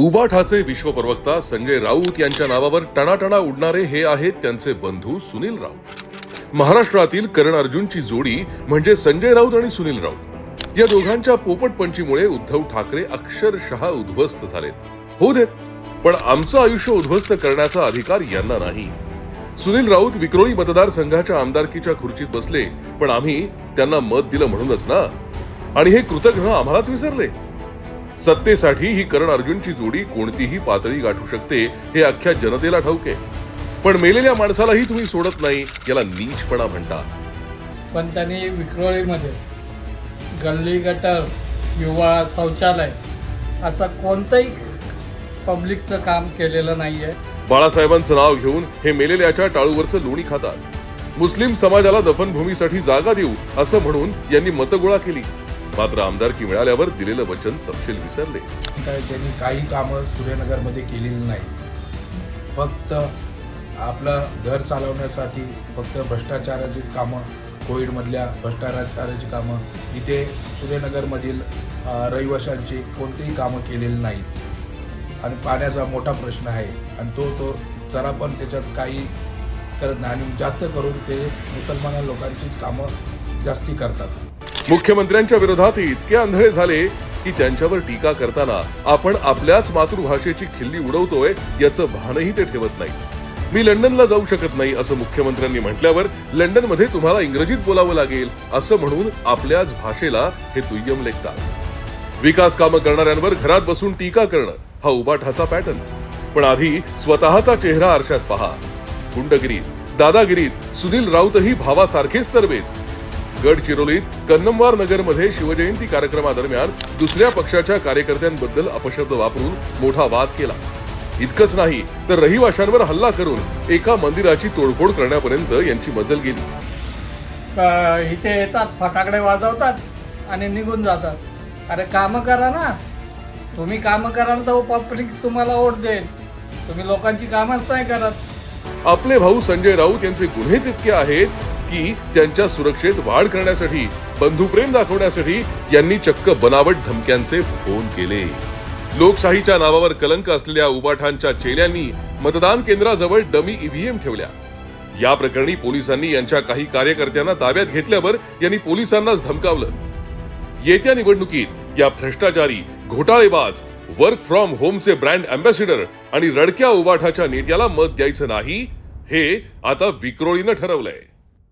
उबाठाचे विश्वप्रवक्ता संजय राऊत यांच्या नावावर टणाटणा उडणारे हे आहेत त्यांचे बंधू सुनील राऊत. महाराष्ट्रातील करण अर्जुनची जोडी म्हणजे संजय राऊत आणि सुनील राऊत. या दोघांच्या पोपटपंचीमुळे उद्धव ठाकरे अक्षरशः उद्ध्वस्त झालेत. होऊ देत पण आमचं आयुष्य उद्ध्वस्त करण्याचा अधिकार यांना नाही. सुनील राऊत विक्रोळी मतदारसंघाच्या आमदारकीच्या खुर्चीत बसले पण आम्ही त्यांना मत दिलं म्हणूनच ना? आणि हे कृतज्ञ आम्हालाच विसरले. सत्तेसाठी ही करण अर्जुनची जोडी कोणतीही पातळी गाठू शकते हे अख्ख्या जनतेला ठाऊक आहे. पण मेलेल्या माणसालाही तुम्ही सोडत नाही याला नीचपणा म्हणतात. पण त्यांनी विक्रोळीमध्ये गल्ली गटर किंवा शौचालय असं कोणतंही पब्लिकचं काम केलेलं नाही आहे बाळासाहेबांचं नाव घेऊन हे मेलेल्याच्या टाळूवरचं लोणी खातात. मुस्लिम समाजाला दफनभूमीसाठी जागा देऊ असं म्हणून यांनी मतगोळा केली. मात्र आमदारकी मिळाल्यावर दिलेलं वचन सपशेल विसरले. काय त्यांनी काही कामं सूर्यनगरमध्ये केलेली नाही. फक्त आपलं घर चालवण्यासाठी फक्त भ्रष्टाचाराची कामं कोविडमधल्या भ्रष्टाचाराची कामं इथे सूर्यनगरमधील रहिवाशांची कोणतीही कामं केलेली नाहीत. आणि पाण्याचा मोठा प्रश्न आहे. आणि तो तो जरा पण त्याच्यात काही करत नाही. आणि जास्त करून ते मुसलमान लोकांचीच कामं जास्ती करतात. मुख्यमंत्र्यांच्या विरोधात इतके आंधळे झाले की त्यांच्यावर टीका करताना आपण आपल्याच मातृभाषेची खिल्ली उडवतोय याचं भानही ते ठेवत नाही मी लंडनला जाऊ शकत नाही असं मुख्यमंत्र्यांनी म्हटल्यावर लंडनमध्ये तुम्हाला इंग्रजीत बोलावं लागेल असं म्हणून आपल्याच भाषेला हे दुय्यम लेखतात. विकास कामं करणाऱ्यांवर घरात बसून टीका करणं हा उबाठाचा पॅटर्न. पण आधी स्वतःचा चेहरा आरशात पहा. गुंडगिरीत दादागिरीत सुनील राऊतही भावासारखेच तरवेज गडचिरोलीत कन्नमवार नगरमध्ये शिवजयंती कार्यक्रमादरम्यान दुसऱ्या पक्षाच्या कार्यकर्त्यांबद्दल अपशब्द वापरून मोठा वाद केला. इतकंच नाही तर रहिवाशांवर हल्ला करून एका मंदिराची तोडफोड करण्यापर्यंत यांची मजल गेली. इथे येतात फटाकडे वाजवतात आणि निघून जातात. अरे कामं करा ना. तुम्ही कामं कराल तर पब्लिक तुम्हाला वोट देईल. तुम्ही लोकांची कामच नाही करत. आपले भाऊ संजय राऊत यांचे गुन्हेच इतके आहेत की त्यांच्या सुरक्षेत वाढ करण्यासाठी बंधुप्रेम दाखवण्यासाठी यांनी चक्क बनावट धमक्यांचे फोन केले. लोकशाहीच्या नावावर कलंक असलेल्या उबाठांच्या चेल्यांनी मतदान केंद्राजवळ डमी ईव्हीएम ठेवल्या. या प्रकरणी पोलिसांनी यांच्या काही कार्यकर्त्यांना ताब्यात घेतल्यावर यांनी पोलिसांनाच धमकावलं. येत्या निवडणुकीत या भ्रष्टाचारी घोटाळेबाज वर्क फ्रॉम होमचे ब्रँड अँबॅसिडर आणि रडक्या उबाठाच्या नेत्याला मत द्यायचं नाही हे आता विक्रोळीनं ठरवलंय.